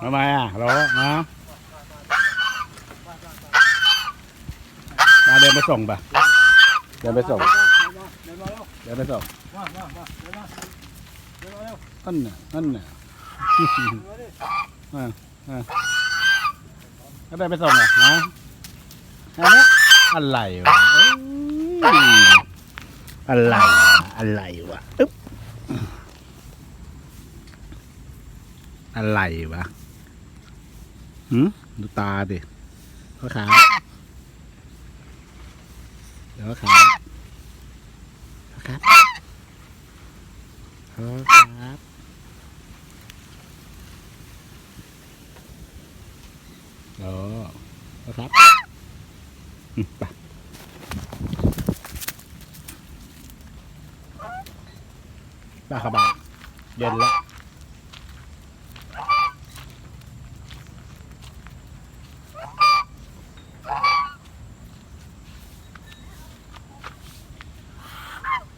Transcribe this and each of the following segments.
ทำไมอะเหรอนะมาเดินไปส่งปะเดินไปส่ง เดินมาเร็วเดินไปส่งมามามาเดินมาเดินมาเร็วนั่นน่ะนั่นน่ะเดินมาดิก็เดินไปส่งอะฮะอันเนี้ยอะไรวะเอ้ยอะไรวะอะไรวะอึ๊บ อะไรวะหืมดูตาดิเขาขาวเดี๋ยวเขาขาวเขาครับเขาครับเออเขาครับอืมไปป้าขบาเย็นแล้ว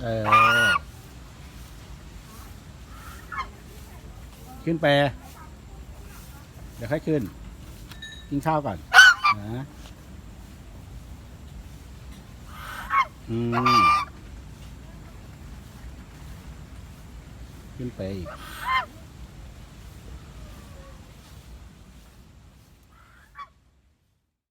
เออ ขึ้นไป เดี๋ยวค่อยขึ้น กินข้าวก่อนนะอืมขึ้นไปอีก